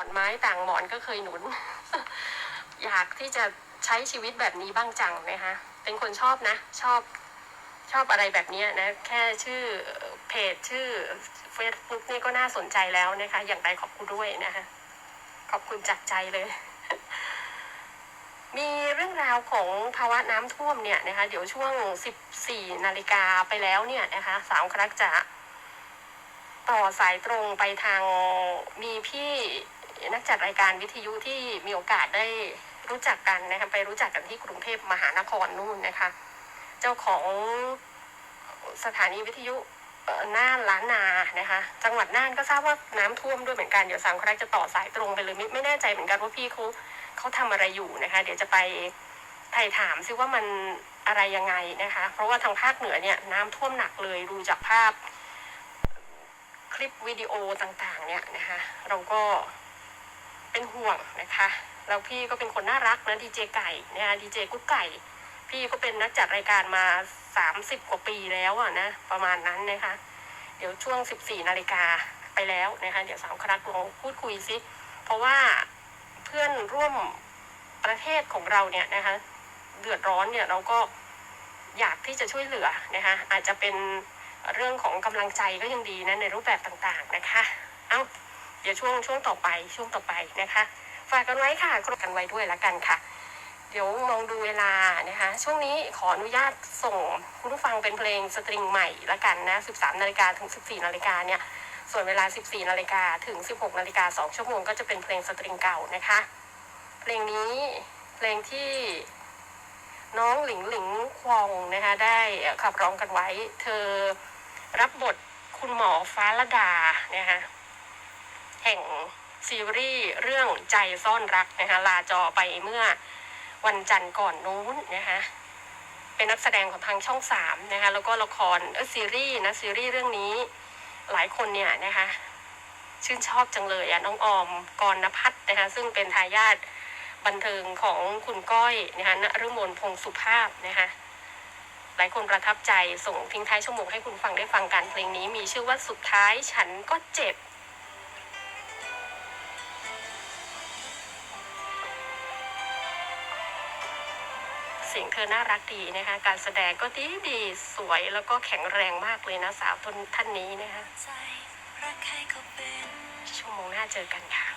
อนไม้ต่างหมอนก็เคยหนุน อยากที่จะใช้ชีวิตแบบนี้บ้างจังนะคะ เป็นคนชอบนะ ชอบชอบอะไรแบบนี้นะ แค่ชื่อเพจชื่อ Facebook นี่ก็น่าสนใจแล้วนะคะ อย่างไรขอบคุณด้วยนะคะขอบคุณจากใจเลย มีเรื่องราวของภาวะน้ำท่วมเนี่ยนะคะ เดี๋ยวช่วง 14 นาฬิกาไปแล้วเนี่ยนะคะสามครั้งจะต่อสายตรงไปทางมีพี่ นักจัดรายการวิทยุที่มีโอกาสได้รู้จักกันนะคะไปรู้จักกันที่กรุงเทพมหานครนู่นนะคะ เจ้าของสถานีวิทยุน่านล้านนานะคะ จังหวัดน่านก็ทราบว่าน้ำท่วมด้วยเหมือนกันเดี๋ยวสามครั้งจะต่อสายตรงไปเลยไม่ไม่แน่ใจเหมือนกันว่าพี่เขาเขาทำอะไรอยู่นะคะ เดี๋ยวจะไปไถ่ถามซิว่ามันอะไรยังไงนะคะ เพราะว่าทางภาคเหนือเนี่ยน้ำท่วมหนักเลยดูจากภาพคลิปวิดีโอต่างๆ เนี่ยนะคะ เราก็ เป็นห่วงนะคะแล้วพี่ก็เป็นคนน่ารักนะดีเจไก่นะคะดีเจกุ๊กไก่ พี่ก็เป็นนักจัดรายการมาสามสิบกว่าปีแล้วอะนะประมาณนั้นนะคะเดี๋ยวช่วงสิบสี่นาฬิกาไปแล้วนะคะเดี๋ยวสามคณะลองพูดคุยซิ เพราะว่าเพื่อนร่วมประเทศของเราเนี่ยนะคะเดือดร้อนเนี่ยเราก็อยากที่จะช่วยเหลือนะคะอาจจะเป็นเรื่องของกำลังใจก็ยังดีนะในรูปแบบต่างๆนะคะ เอา เดี๋ยวช่วงช่วงต่อไปช่วงต่อไปนะคะ ฝากกันไว้ค่ะกรกันไว้ด้วยละกันค่ะ เดี๋ยวมองดูเวลานะคะ ช่วงนี้ขออนุญาตส่งคุณผู้ฟังเป็นเพลงสตริงใหม่ละกันนะ 13นาฬิกาถึง 14นาฬิกาเนี่ย ส่วนเวลา 14นาฬิกาถึง 16นาฬิกา2ชั่วโมงก็จะเป็นเพลงสตริงเก่านะคะ เพลงนี้เพลงที่น้องหลิงหลิงควองนะคะได้ขับร้องกันไว้ เธอรับบทคุณหมอฟ้าละดานะคะ แห่งซีรีส์เรื่องใจซ่อนรักนะคะลาจอไปเมื่อวันจันทร์ก่อนนู้นนะคะเป็นนักแสดงของทางช่องสามนะคะแล้วก็ละครซีรีส์นะซีรีส์เรื่องนี้หลายคนเนี่ยนะคะชื่นชอบจังเลยอะน้องออมกรณพัฒน์นะคะซึ่งเป็นทายาทบันเทิงของคุณก้อยนะคะณฤมลพงศ์สุภาพนะคะหลายคนประทับใจส่งทิ้งท้ายชั่วโมงให้คุณฟังได้ฟังกันเพลงนี้มีชื่อว่าสุดท้ายฉันก็เจ็บ สียงเธอน่ารักดีนะคะ การแสดงก็ดีดีสวยแล้วก็แข็งแรงมากเลยนะสาวทนท่านนี้นะคะชั่วโมงหน้าเจอกันค่ะ